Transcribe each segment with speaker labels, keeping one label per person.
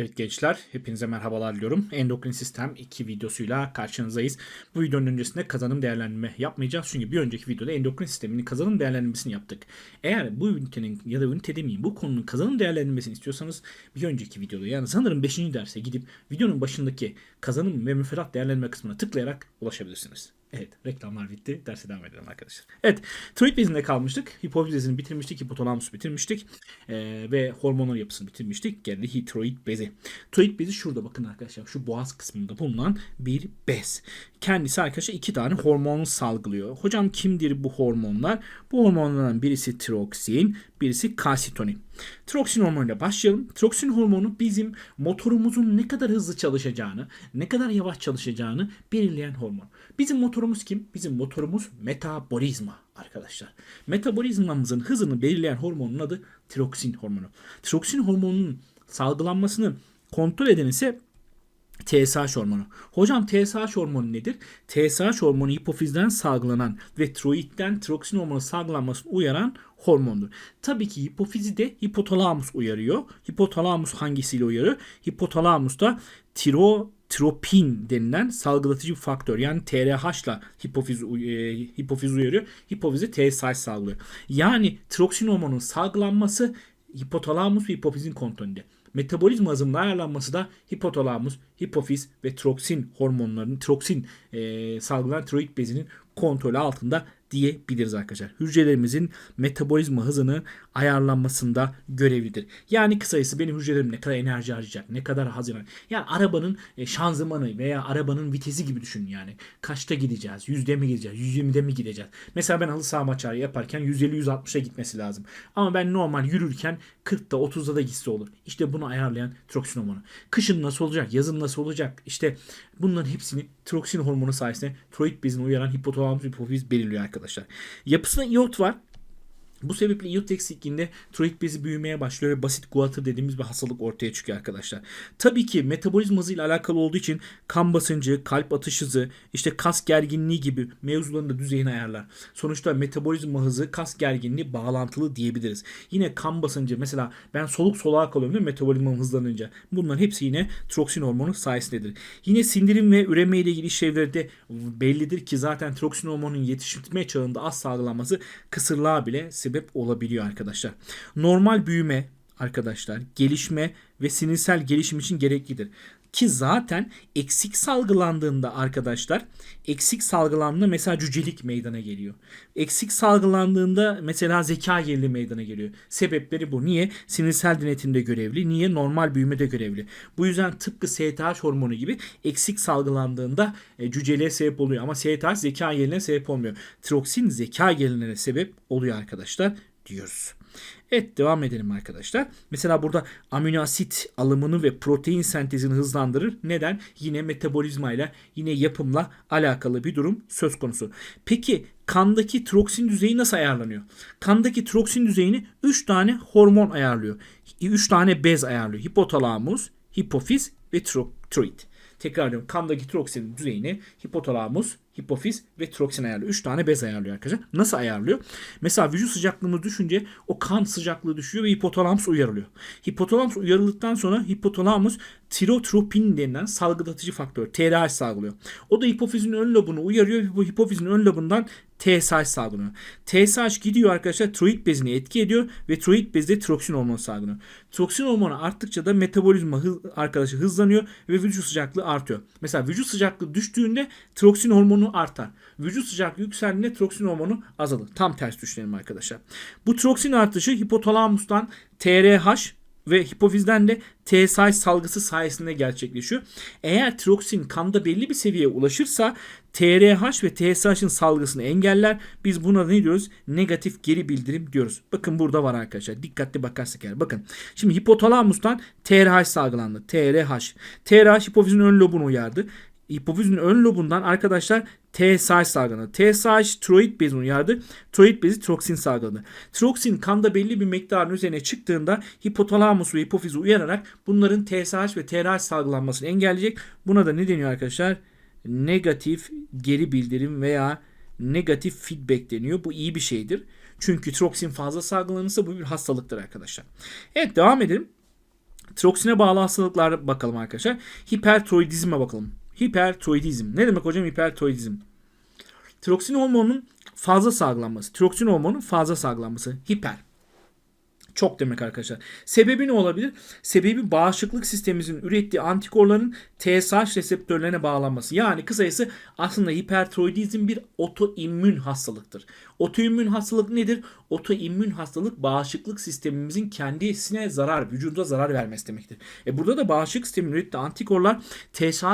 Speaker 1: Evet gençler, hepinize merhabalar diliyorum. Endokrin Sistem 2 videosuyla karşınızdayız. Bu videonun öncesinde kazanım değerlendirme yapmayacağız. Çünkü bir önceki videoda endokrin sisteminin kazanım değerlendirmesini yaptık. Eğer bu ünitenin ya da ünite demeyeyim bu konunun kazanım değerlendirmesini istiyorsanız bir önceki videoda yani sanırım 5. derse gidip videonun başındaki kazanım ve müfredat değerlendirme kısmına tıklayarak ulaşabilirsiniz. Evet reklamlar bitti. Derse devam edelim arkadaşlar. Evet tiroid bezinde kalmıştık. Hipofiz bezini bitirmiştik. Hipotalamus bitirmiştik. Ee, ve hormonal yapısını bitirmiştik. Geldi tiroid bezi. Tiroid bezi şurada bakın arkadaşlar. Şu boğaz kısmında bulunan bir bez. Kendisi arkadaşlar iki tane hormon salgılıyor. Hocam kimdir bu hormonlar? Bu hormonlardan birisi tiroksin, birisi kalsitonin. Tiroksin hormonuyla başlayalım. Tiroksin hormonu bizim motorumuzun ne kadar hızlı çalışacağını, ne kadar yavaş çalışacağını belirleyen hormon. Bizim motorumuz kim? Bizim motorumuz metabolizma arkadaşlar. Metabolizmamızın hızını belirleyen hormonun adı tiroksin hormonu. Tiroksin hormonunun salgılanmasını kontrol eden ise TSH hormonu. Hocam TSH hormonu nedir? TSH hormonu hipofizden salgılanan ve tiroidden tiroksin hormonu salgılanmasını uyaran hormondur. Tabii ki hipofizi de hipotalamus uyarıyor. Hipotalamus hangisiyle uyarıyor? Hipotalamus da tiro tropin denilen salgılatıcı faktör yani TRH ile hipofiz, e, hipofiz uyarıyor. Hipofizi TSH salgılıyor. Yani tiroksin hormonunun salgılanması hipotalamus ve hipofizin kontrolünde. Metabolizma hızının ayarlanması da hipotalamus, hipofiz ve tiroksin hormonlarının, tiroksin e, salgılanan tiroid bezinin kontrolü altında diyebiliriz arkadaşlar. Hücrelerimizin metabolizma hızını ayarlanmasında görevlidir. Yani kısayası benim hücrelerim ne kadar enerji harcayacak, ne kadar hazır. Yani arabanın e, şanzımanı veya arabanın vitesi gibi düşünün yani. Kaçta gideceğiz? Yüzde mi gideceğiz? 120'de mi gideceğiz? Mesela ben halı saha maçları yaparken 150-160'a gitmesi lazım. Ama ben normal yürürken 40'da 30'da da gitse olur. İşte bunu ayarlayan tiroksin hormonu. Kışın nasıl olacak? Yazın nasıl olacak? İşte bunların hepsini tiroksin hormonu sayesinde tiroid bezini uyaran hipotalamus hipofiz belirliyor arkadaşlar. Yapısında iot var. Bu sebeple iot eksikliğinde tiroid bezi büyümeye başlıyor ve basit guatr dediğimiz bir hastalık ortaya çıkıyor arkadaşlar. Tabii ki metabolizma hızıyla alakalı olduğu için kan basıncı, kalp atış hızı, işte kas gerginliği gibi mevzuların da düzeyini ayarlar. Sonuçta metabolizma hızı kas gerginliği bağlantılı diyebiliriz. Yine kan basıncı mesela ben soluk soluğa kalıyorum değil mi metabolizmam hızlanınca. Bunların hepsi yine tiroksin hormonu sayesindedir. Yine sindirim ve üreme ile ilgili işlevleri de bellidir ki zaten tiroksin hormonunun yetiştirme çağında az salgılanması kısırlığa bile sebep olabiliyor arkadaşlar. Normal büyüme arkadaşlar gelişme ve sinirsel gelişim için gereklidir. Ki zaten eksik salgılandığında arkadaşlar eksik salgılandığında mesela cücelik meydana geliyor. Eksik salgılandığında mesela zeka geriliği meydana geliyor. Sebepleri bu. Niye? Sinirsel denetimde görevli. Niye? Normal büyümede görevli. Bu yüzden tıpkı STH hormonu gibi eksik salgılandığında e, cüceliğe sebep oluyor. Ama STH zeka geriliğine sebep olmuyor. Tiroksin zeka geriliğine sebep oluyor arkadaşlar diyoruz. Evet devam edelim arkadaşlar. Mesela burada amino asit alımını ve protein sentezini hızlandırır. Neden? Yine metabolizmayla yine yapımla alakalı bir durum söz konusu. Peki kandaki tiroksin düzeyi nasıl ayarlanıyor? Kandaki tiroksin düzeyini 3 tane hormon ayarlıyor. 3 tane bez ayarlıyor. Hipotalamus, hipofiz ve tiroid. Tekrarlıyorum. Kandaki tiroksin düzeyini hipotalamus, hipofiz ve tiroksin ayarlıyor. 3 tane bez ayarlıyor arkadaşlar. Nasıl ayarlıyor? Mesela vücut sıcaklığını düşünce o kan sıcaklığı düşüyor ve hipotalamus uyarılıyor. Hipotalamus uyarıldıktan sonra hipotalamus tirotropin denilen salgılatıcı faktör TRH salgılıyor. O da hipofizin ön lobunu uyarıyor ve bu hipofizin ön lobundan TSH salgılanıyor. TSH gidiyor arkadaşlar tiroid bezini etki ediyor ve tiroid bezde tiroksin hormonu salgılanıyor. Tiroksin hormonu arttıkça da metabolizma hız, arkadaşlar hızlanıyor ve vücut sıcaklığı artıyor. Mesela vücut sıcaklığı düştüğünde tiroksin hormonu artar. Vücut sıcaklığı yükseldiğinde tiroksin hormonu azalır. Tam ters düşünelim arkadaşlar. Bu tiroksin artışı hipotalamustan TRH ve hipofizden de TSH salgısı sayesinde gerçekleşiyor. Eğer tiroksin kanda belli bir seviyeye ulaşırsa TRH ve TSH'ın salgısını engeller. Biz buna ne diyoruz? Negatif geri bildirim diyoruz. Bakın burada var arkadaşlar. Dikkatli bakarsak eğer. Bakın. Şimdi hipotalamustan TRH salgılandı. TRH. TRH hipofizin ön lobunu uyardı hipofizin ön lobundan arkadaşlar TSH salgılanır. TSH tiroid bezini uyardı. Tiroid bezi tiroksin salgıladı. Tiroksin kanda belli bir miktarın üzerine çıktığında hipotalamus ve hipofizi uyararak bunların TSH ve TRH salgılanmasını engelleyecek. Buna da ne deniyor arkadaşlar? Negatif geri bildirim veya negatif feedback deniyor. Bu iyi bir şeydir. Çünkü tiroksin fazla salgılanırsa bu bir hastalıktır arkadaşlar. Evet devam edelim. Tiroksine bağlı hastalıklar bakalım arkadaşlar. Hipertiroidizme bakalım. Hipertiroidizm. Ne demek hocam hipertiroidizm? Tiroksin hormonunun fazla salgılanması. Tiroksin hormonunun fazla salgılanması. Hiper. Çok demek arkadaşlar. Sebebi ne olabilir? Sebebi bağışıklık sistemimizin ürettiği antikorların TSH reseptörlerine bağlanması. Yani kısacası aslında hipertiroidizm bir otoimmün hastalıktır. Otoimmün hastalık nedir? Otoimmün hastalık bağışıklık sistemimizin kendisine zarar, vücuda zarar vermesi demektir. E burada da bağışıklık sisteminin ürettiği antikorlar TSH,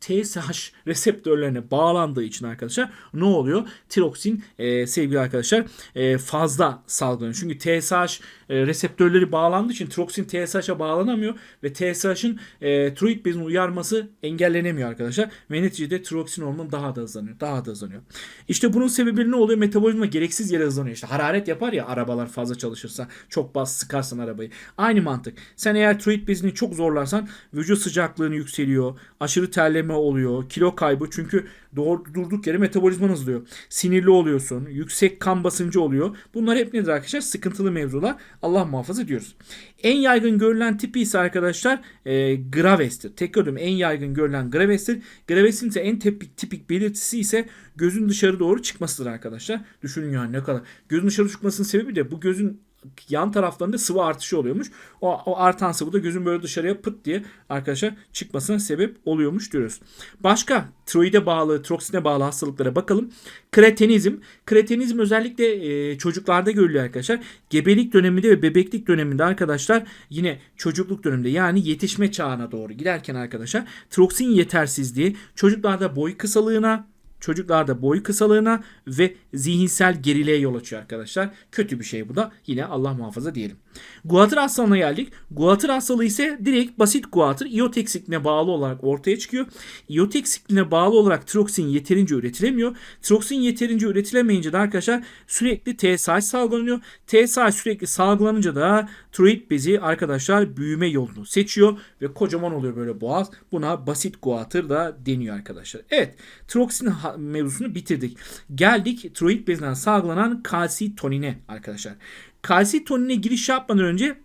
Speaker 1: TSH reseptörlerine bağlandığı için arkadaşlar ne oluyor? Tiroksin e, sevgili arkadaşlar e, fazla salgılanıyor. Çünkü TSH e, reseptörleri bağlandığı için tiroksin TSH'a bağlanamıyor ve TSH'ın e, tiroid bezini uyarması engellenemiyor arkadaşlar. Ve neticede tiroksin hormonu daha da hızlanıyor. Daha da hızlanıyor. İşte bunun sebebi ne oluyor? Metabolizma gereksiz yere hızlanıyor. İşte hararet yapar ya arabalar fazla çalışırsa çok bas sıkarsan arabayı. Aynı mantık. Sen eğer tiroid bezini çok zorlarsan vücut sıcaklığını yükseliyor. Aşırı terleme oluyor. Kilo kaybı çünkü doğru, durduk yere metabolizman hızlıyor. Sinirli oluyorsun. Yüksek kan basıncı oluyor. Bunlar hep nedir arkadaşlar? Sıkıntılı mevzular. Allah muhafaza diyoruz. En yaygın görülen tipi ise arkadaşlar e, Graves'tir. Tekrar ediyorum en yaygın görülen Graves'tir. Graves'in ise en tipik, tipik belirtisi ise gözün dışarı doğru çıkmasıdır arkadaşlar. Düşünün yani ne kadar. Gözün dışarı çıkmasının sebebi de bu gözün yan taraflarında sıvı artışı oluyormuş. O, o artan sıvı da gözün böyle dışarıya pıt diye arkadaşlar çıkmasına sebep oluyormuş diyoruz. Başka tiroide bağlı, tiroksine bağlı hastalıklara bakalım. Kretenizm. Kretenizm özellikle e, çocuklarda görülüyor arkadaşlar. Gebelik döneminde ve bebeklik döneminde arkadaşlar yine çocukluk döneminde yani yetişme çağına doğru giderken arkadaşlar tiroksin yetersizliği çocuklarda boy kısalığına, çocuklarda boy kısalığına ve zihinsel geriliğe yol açıyor arkadaşlar. Kötü bir şey bu da. Yine Allah muhafaza diyelim. Guatr hastalığına geldik. Guatr hastalığı ise direkt basit guatr iyot eksikliğine bağlı olarak ortaya çıkıyor. İyot eksikliğine bağlı olarak tiroksin yeterince üretilemiyor. Tiroksin yeterince üretilemeyince de arkadaşlar sürekli TSH salgılanıyor. TSH sürekli salgılanınca da tiroid bezi arkadaşlar büyüme yolunu seçiyor ve kocaman oluyor böyle boğaz. Buna basit guatr da deniyor arkadaşlar. Evet tiroksin ha- mevzusunu bitirdik. Geldik tiroid bezinden salgılanan kalsitonine arkadaşlar. Kalsitonine giriş yapmadan önce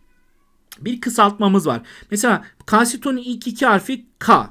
Speaker 1: bir kısaltmamız var. Mesela kalsitonin ilk iki harfi K.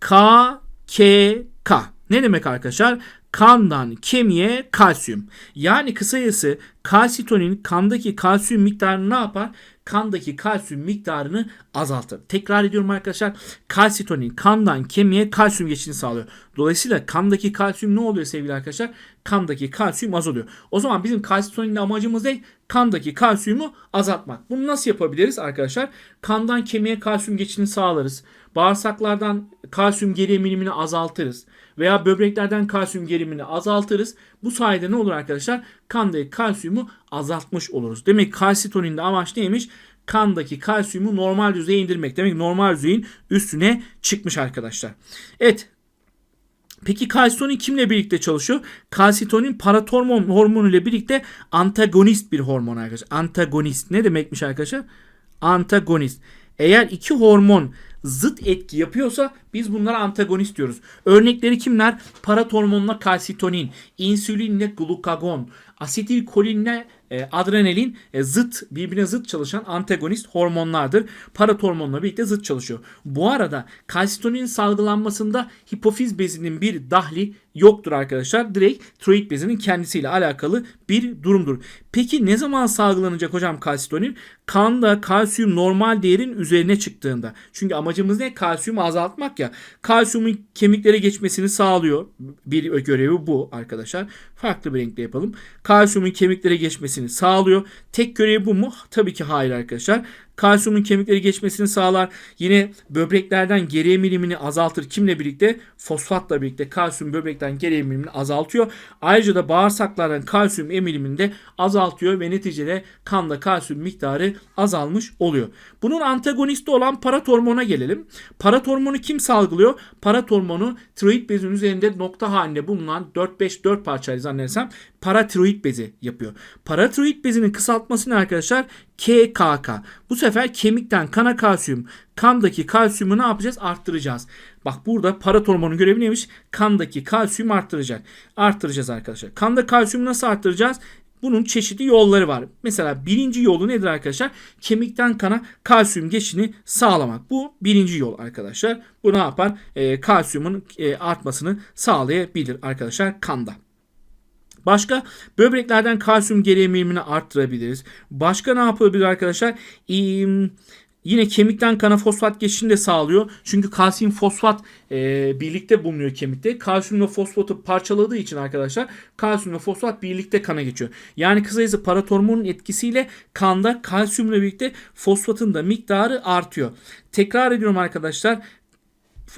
Speaker 1: K, K, K. Ne demek arkadaşlar? Kandan kemiğe kalsiyum. Yani kısacası kalsitonin kandaki kalsiyum miktarını ne yapar? Kandaki kalsiyum miktarını azaltır. Tekrar ediyorum arkadaşlar. Kalsitonin kandan kemiğe kalsiyum geçişini sağlıyor. Dolayısıyla kandaki kalsiyum ne oluyor sevgili arkadaşlar? Kandaki kalsiyum azalıyor. O zaman bizim kalsitoninle amacımız ne? Kandaki kalsiyumu azaltmak. Bunu nasıl yapabiliriz arkadaşlar? Kandan kemiğe kalsiyum geçişini sağlarız. Bağırsaklardan kalsiyum geri emilimini azaltırız. Veya böbreklerden kalsiyum gerimini azaltırız. Bu sayede ne olur arkadaşlar? Kandaki kalsiyumu azaltmış oluruz. Demek kalsitoninde amaç neymiş? Kandaki kalsiyumu normal düzeye indirmek. Demek normal düzeyin üstüne çıkmış arkadaşlar. Evet Peki kalsitonin kimle birlikte çalışıyor? Kalsitonin paratormon hormonu ile birlikte antagonist bir hormon arkadaşlar. Antagonist ne demekmiş arkadaşlar? Antagonist. Eğer iki hormon zıt etki yapıyorsa biz bunlara antagonist diyoruz. Örnekleri kimler? Paratormonla kalsitonin, insülinle glukagon, asetilkolinle e, adrenalin e, zıt birbirine zıt çalışan antagonist hormonlardır. Paratormonla birlikte zıt çalışıyor. Bu arada kalsitonin salgılanmasında hipofiz bezinin bir dahli yoktur arkadaşlar. Direkt tiroid bezinin kendisiyle alakalı bir durumdur. Peki ne zaman salgılanacak hocam kalsitonin? Kanda kalsiyum normal değerin üzerine çıktığında. Çünkü amacımız ne? Kalsiyumu azaltmak ya. Kalsiyumun kemiklere geçmesini sağlıyor. Bir görevi bu arkadaşlar. Farklı bir renkle yapalım. Kalsiyumun kemiklere geçmesini sağlıyor. Tek görevi bu mu? Tabii ki hayır arkadaşlar. Kalsiyumun kemiklere geçmesini sağlar. Yine böbreklerden geri emilimini azaltır. Kimle birlikte? Fosfatla birlikte kalsiyum böbrekten geri emilimini azaltıyor. Ayrıca da bağırsaklardan kalsiyum emilimini de azaltıyor ve neticede kanda kalsiyum miktarı azalmış oluyor. Bunun antagonisti olan paratormona gelelim. Paratormonu kim salgılıyor? Paratormonu tiroid bezinin üzerinde nokta halinde bulunan 4-5-4 parçayla zannedersem paratiroid bezi yapıyor. Paratiroid bezinin kısaltması ne arkadaşlar? KKK. Bu sefer kemikten kana kalsiyum, kandaki kalsiyumu ne yapacağız? Arttıracağız. Bak burada paratormonun görevi neymiş? Kandaki kalsiyum arttıracak. Arttıracağız arkadaşlar. Kanda kalsiyumu nasıl arttıracağız? bunun çeşitli yolları var. Mesela birinci yolu nedir arkadaşlar? Kemikten kana kalsiyum geçişini sağlamak. Bu birinci yol arkadaşlar. Bu ne yapar? E, kalsiyumun e, artmasını sağlayabilir arkadaşlar kanda. Başka böbreklerden kalsiyum geri emilimini arttırabiliriz. Başka ne yapabilir arkadaşlar? Ee, Yine kemikten kana fosfat geçişini de sağlıyor. Çünkü kalsiyum fosfat e, birlikte bulunuyor kemikte. Kalsiyumla fosfatı parçaladığı için arkadaşlar kalsiyumla fosfat birlikte kana geçiyor. Yani kısacası paratormonun etkisiyle kanda kalsiyumla birlikte fosfatın da miktarı artıyor. Tekrar ediyorum arkadaşlar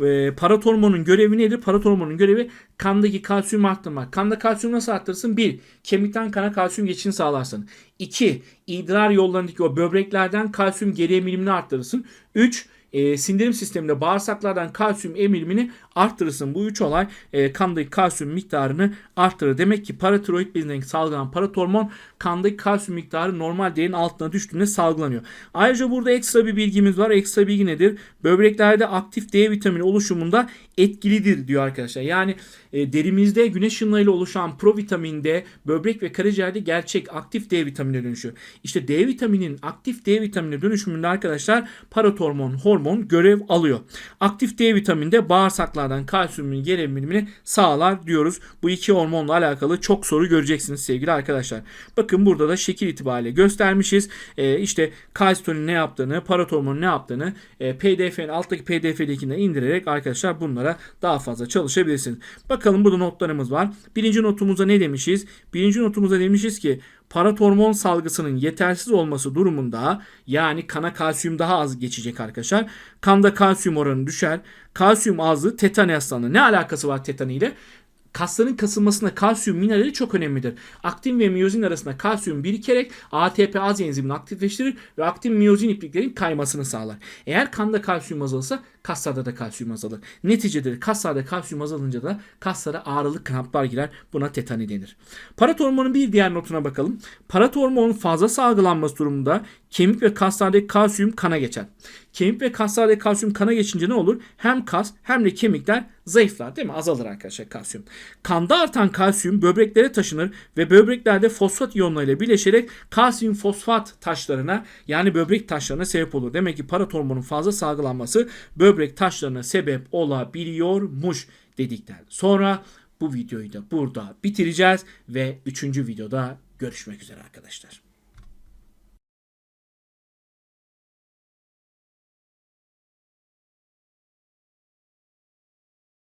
Speaker 1: e, paratormonun görevi nedir? Paratormonun görevi kandaki kalsiyum arttırmak. Kanda kalsiyum nasıl arttırırsın? 1. Kemikten kana kalsiyum geçişini sağlarsın. 2. idrar yollarındaki o böbreklerden kalsiyum geri emilimini arttırırsın. 3 e, sindirim sisteminde bağırsaklardan kalsiyum emilimini arttırırsın. Bu üç olay e, kandaki kalsiyum miktarını arttırır. Demek ki paratiroid bezinden salgılanan paratormon kandaki kalsiyum miktarı normal değerin altına düştüğünde salgılanıyor. Ayrıca burada ekstra bir bilgimiz var. Ekstra bilgi nedir? Böbreklerde aktif D vitamini oluşumunda etkilidir diyor arkadaşlar. Yani e, derimizde güneş ışınlarıyla oluşan provitamin D böbrek ve karaciğerde gerçek aktif D vitaminine dönüşüyor. İşte D vitaminin aktif D vitamini dönüşümünde arkadaşlar paratormon hormon görev alıyor. Aktif D vitamini de bağırsaklardan kalsiyumun geri sağlar diyoruz. Bu iki hormonla alakalı çok soru göreceksiniz sevgili arkadaşlar. Bakın burada da şekil itibariyle göstermişiz. E, işte kalsitonin ne yaptığını, paratormonun ne yaptığını e, PDF'nin alttaki PDF'dekinden indirerek arkadaşlar bunlara daha fazla çalışabilirsiniz. Bakalım burada notlarımız var. Birinci notumuzda ne demişiz? Birinci notumuzda demişiz ki paratormon salgısının yetersiz olması durumunda yani kana kalsiyum daha az geçecek arkadaşlar. Kanda kalsiyum oranı düşer. Kalsiyum azlığı tetani hastalığına ne alakası var tetani ile? Kasların kasılmasında kalsiyum minerali çok önemlidir. Aktin ve miyozin arasında kalsiyum birikerek ATP az enzimini aktifleştirir ve aktin miyozin ipliklerin kaymasını sağlar. Eğer kanda kalsiyum azalırsa kaslarda da kalsiyum azalır. Neticede kaslarda kalsiyum azalınca da kaslara ağrılı kramplar girer. Buna tetani denir. Paratormonun bir diğer notuna bakalım. Paratormonun fazla salgılanması durumunda kemik ve kaslardaki kalsiyum kana geçer. Kemik ve kaslardaki kalsiyum kana geçince ne olur? Hem kas hem de kemikler zayıflar değil mi? Azalır arkadaşlar kalsiyum. Kanda artan kalsiyum böbreklere taşınır ve böbreklerde fosfat iyonlarıyla birleşerek kalsiyum fosfat taşlarına yani böbrek taşlarına sebep olur. Demek ki paratormonun fazla salgılanması böbrek taşlarına sebep olabiliyormuş dedikten sonra bu videoyu da burada bitireceğiz ve 3. videoda görüşmek üzere arkadaşlar.